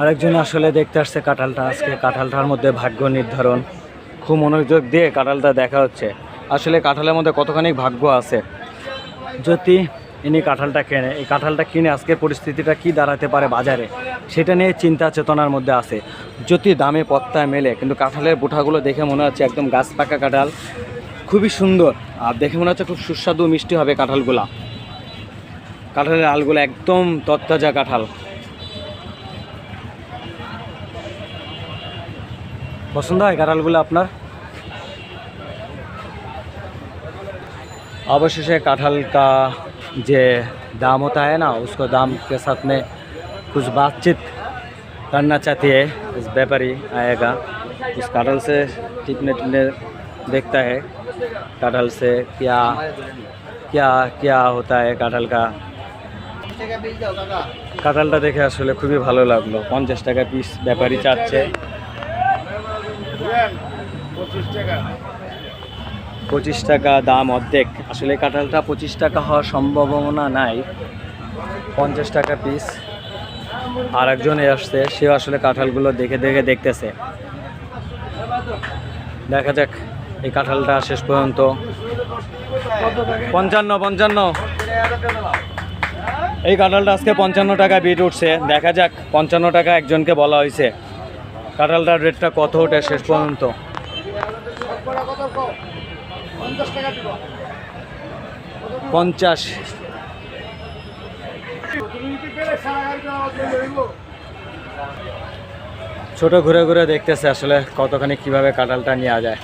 আরেকজন আসলে দেখতে আসছে কাঁঠালটা। আজকে কাঁঠালটার মধ্যে ভাগ্য নির্ধারণ। খুব মনোযোগ দিয়ে কাঁঠালটা দেখা হচ্ছে। আসলে কাঁঠালের মধ্যে কতখানি ভাগ্য আছে? যদি ইনি কাঁঠালটা কেনে, এই কাঁঠালটা কিনে আজকের পরিস্থিতিটা কি দাঁড়াতে পারে বাজারে, সেটা নিয়ে চিন্তা চেতনার মধ্যে আছে। যদি দামে পত্তায় মেলে, কিন্তু কাঁঠালের বুঠাগুলো দেখে মনে হচ্ছে একদম গাছ পাকা কাঁঠাল, খুবই সুন্দর। আর দেখে মনে হচ্ছে খুব সুস্বাদু মিষ্টি হবে কাঁঠালগুলা। কাঁঠালের আলগুলো একদম তত্তাজা কাঁঠাল। পছন্দ হয় কাঁঠালগুলো আপনার? अवशेष कटहल का जे दाम होता है ना उसको दाम के साथ में कुछ बातचीत करना चाहती है इस व्यापारी आएगा उस कटहल से टिपने टिपने देखता है कटहल से क्या क्या क्या होता है कटहल का কাঁঠালটা দেখে আসলে খুবই ভালো লাগলো পঞ্চাশ টাকা পিস ব্যাপারী চাচ্ছে পঁচিশ টাকা দাম অর্ধেক। আসলে কাঁঠালটা পঁচিশ টাকা হওয়ার সম্ভাবনা নাই। পঞ্চাশ টাকা পিস আর একজন আসছে, সেও আসলে কাঁঠালগুলো দেখে দেখে দেখতেছে। দেখা যাক, এই কাঁঠালটা শেষ পর্যন্ত। পঞ্চান্ন পঞ্চান্ন। এই কাঁঠালটা আজকে পঞ্চান্ন টাকা বিট উঠছে। দেখা যাক, পঞ্চান্ন টাকা একজনকে বলা হয়েছে। কাঁঠালটার রেটটা কত ওঠে শেষ পর্যন্ত। পঞ্চাশ। ছোট ঘুরে ঘুরে দেখতেছে আসলে কতখানি কীভাবে কাঁঠালটা নেওয়া যায়।